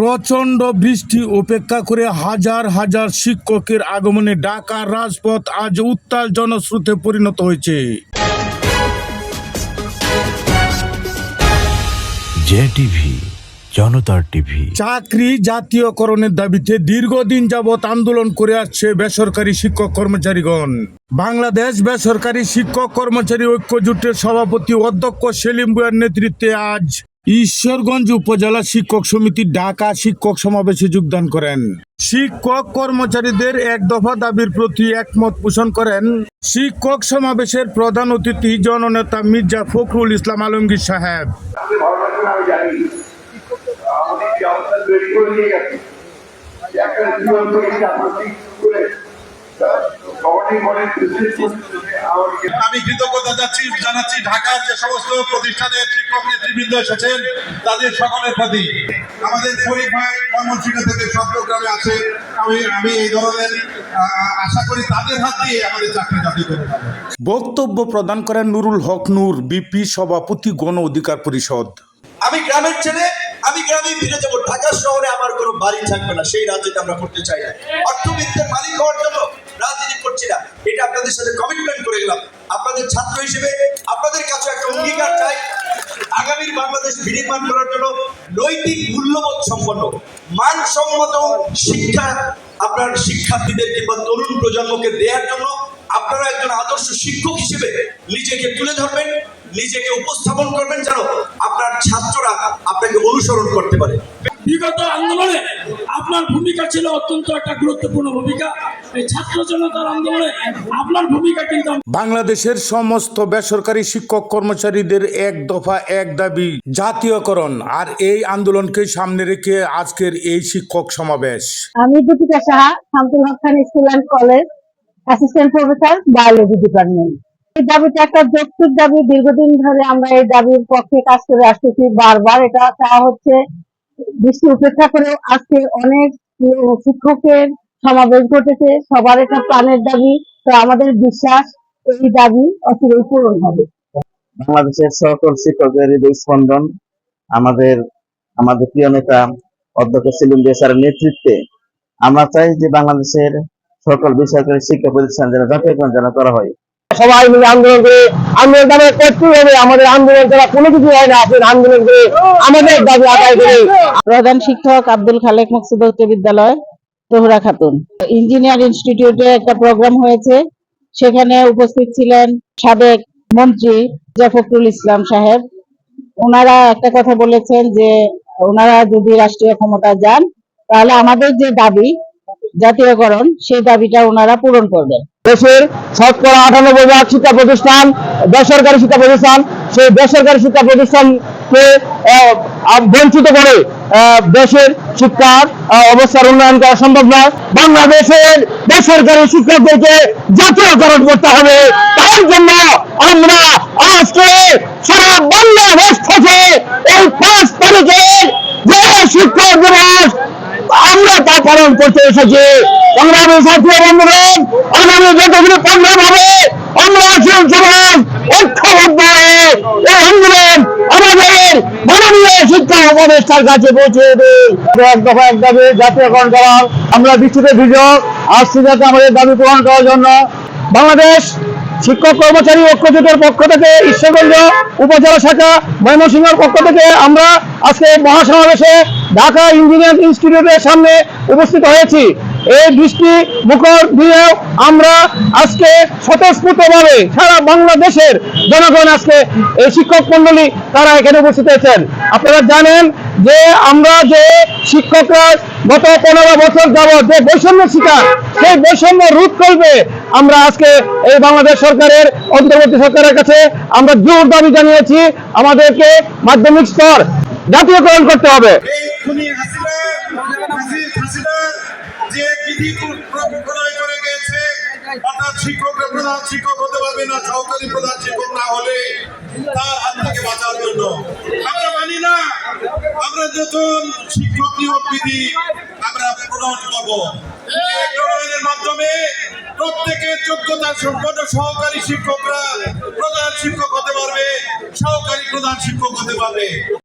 প্রচণ্ড বৃষ্টি উপেক্ষা করে হাজার হাজার শিক্ষকের আগমনে ঢাকার রাজপথ আজ উত্তাল জনস্রোতে পরিণত হয়েছে। জে টিভি জনতার টিভি। চাকরি জাতীয়করণের দাবিতে দীর্ঘদিন যাবৎ আন্দোলন করে আসছে বেসরকারি শিক্ষক কর্মচারীগণ। বাংলাদেশ বেসরকারি শিক্ষক কর্মচারী ঐক্য জোটের সভাপতি অধ্যক্ষ সেলিম বুয়ার নেতৃত্বে আজ ঈশ্বরগঞ্জ উপজেলা শিক্ষক সমিতি ঢাকা শিক্ষক সমাবেশে যোগদান করেন। শিক্ষক কর্মচারীদের এক দফা দাবির প্রতি একমত পোষণ করেন শিক্ষক সমাবেশের প্রধান অতিথি জননেতা মির্জা ফখরুল ইসলাম আলমগীর সাহেব। আমি কৃতজ্ঞতা যাচ্ছি জানাচ্ছি ঢাকার যে সমস্ত প্রতিষ্ঠানের শিক্ষক নেতৃবৃন্দ এসেছেন তাদের সকলের প্রতি। আমাদের শরীফ ভাই ময়মনসিংহ থেকে চট্টগ্রামে আছে। আমি আমি এই ধরনের আশা করি তাদের হাত দিয়ে আমাদের চাকরি জাতি করে যাবে বক্তব্য প্রদান করেন নুরুল হক নূর বিপি সভাপতি গণ অধিকার পরিষদ। আমি গ্রামের ছেলে আমি গ্রামে ফিরে যাব। ঢাকা শহরে আমার কোনো বাড়ি থাকবে না সেই রাজ্যে আমরা করতে চাই না। অর্থবিত্তের মালিক হওয়ার জন্য রাজনীতি করছি না, এটা আপনাদের সাথে কমিটমেন্ট করে গেলাম। আপনাদের ছাত্র হিসেবে আপনাদের কাছে একটা অঙ্গীকার চাই, আগামীর বাংলাদেশ বিনির্মাণ করার জন্য নৈতিক মূল্যবোধ সম্পন্ন, মানসম্মত শিক্ষা আপনার শিক্ষার্থীদের কিংবা তরুণ প্রজন্মকে দেওয়ার জন্য আপনারা একজন আদর্শ শিক্ষক হিসেবে নিজেকে তুলে ধরবেন, নিজেকে উপস্থাপন করবেন যেন আপনার ছাত্ররা আপনাকে অনুসরণ করতে পারে। বিগত আন্দোলনে আপনার ভূমিকা ছিল অত্যন্ত একটা গুরুত্বপূর্ণ ভূমিকা। এই ছাত্র জনতার আন্দোলনে আপনার ভূমিকা কিন্তু বাংলাদেশের সমস্ত বেসরকারি শিক্ষক কর্মচারীদের এক দফা এক দাবি জাতীয়করণ। আর এই আন্দোলনকে সামনে রেখে আজকের এই শিক্ষক সমাবেশ। আমি Dipika Saha Shamsul Haque Khan school and college assistant professor biology department. এই দাবিটা একটা যৌক্তিক দাবি। দীর্ঘদিন ধরে আমরা এই দাবির পক্ষে কাজ করে আসতেছি বারবার। এটা চাওয়া হচ্ছে দৃষ্টি উপেক্ষা করেও আজকে অনেক শিক্ষকের সমাবেশ ঘটেছে। সবার এটা প্রাণের দাবি, তো আমাদের বিশ্বাস এই দাবি অচিরেই পূরণ হবে। বাংলাদেশের সকল শিক্ষকের হৃদয় স্পন্দন, আমাদের আমাদের প্রিয় নেতা অধ্যক্ষ সেলিম স্যারের নেতৃত্বে। আমরা চাই যে বাংলাদেশের সকল বেসরকারি শিক্ষা প্রতিষ্ঠান যেন জাতীয়করণ যেন করা হয়। সবাই মিলে আন্দোলন করে, আন্দোলন দাবি করতেই হবে আমাদের আন্দোলন ছাড়া কোনো কিছু হয় না। আসলে আন্দোলন করে আমাদের দাবি আদায় করে। প্রধান শিক্ষক আব্দুল খালেক মকসুদ উচ্চ বিদ্যালয়, তোহরা খাতুন। ইঞ্জিনিয়ার ইনস্টিটিউটে একটা প্রোগ্রাম হয়েছে। সেখানে উপস্থিত ছিলেন সাবেক মন্ত্রী জাফরুল ইসলাম সাহেব। ওনারা একটা কথা বলেছেন যে, ওনারা যদি রাষ্ট্রীয় ক্ষমতা যান, তাহলে আমাদের যে দাবি জাতীয়করণ, সেই দাবিটা ওনারা পূরণ করবেন। দেশের শতকরা আটানব্বই ভাগ শিক্ষা প্রতিষ্ঠান, বেসরকারি শিক্ষা প্রতিষ্ঠান, সেই বেসরকারি শিক্ষা প্রতিষ্ঠানকে বঞ্চিত করে দেশের শিক্ষার অবস্থার উন্নয়ন করা সম্ভব নয়। বাংলাদেশের বেসরকারি শিক্ষকদেরকে জাতীয়করণ করতে হবে। তার জন্য আমরা আজকে সারা বাংলাদেশ থেকে এই পাঁচ তারিখের যে শিক্ষক দিবস আমরা তা পালন করতে এসেছি। আমরা আসল সমাজ হয়ে কাছে পৌঁছে এক দফা এক দাবি আমরা ভিজক আসছি যাতে আমাদের দাবি পূরণ করার জন্য বাংলাদেশ শিক্ষক কর্মচারী ঐক্য জোটের পক্ষ থেকে ঈশ্বরগঞ্জ উপজেলা শাখা ময়মনসিংহের পক্ষ থেকে আমরা আজকে মহাসমাবেশে ঢাকা ইঞ্জিনিয়ারিং ইনস্টিটিউটের সামনে উপস্থিত হয়েছি এই বৃষ্টি মুখর দিয়েও আমরা আজকে স্বতঃস্ফূর্তভাবে সারা বাংলাদেশের জনগণ আজকে এই শিক্ষক মন্ডলী তারা এখানে উপস্থিত হয়েছেন। আপনারা জানেন যে আমরা যে শিক্ষকরা গত পনেরো বছর যাবৎ যে বৈষম্য শিকার, সেই বৈষম্য রোধ করবে আমরা আজকে এই বাংলাদেশ সরকারের, অন্তর্বর্তী সরকারের কাছে আমরা জোর দাবি জানিয়েছি, আমাদেরকে মাধ্যমিক স্তর জাতীয়করণ করতে হবে। শিক্ষক পারবে শিক্ষক হাত জন্য। আমরা মানি না। মাধ্যমে প্রত্যেকের যোগ্যতা সম্পন্ন সহকারী শিক্ষকরা প্রধান শিক্ষক হতে পারবে, সহকারী প্রধান শিক্ষক হতে পারবে।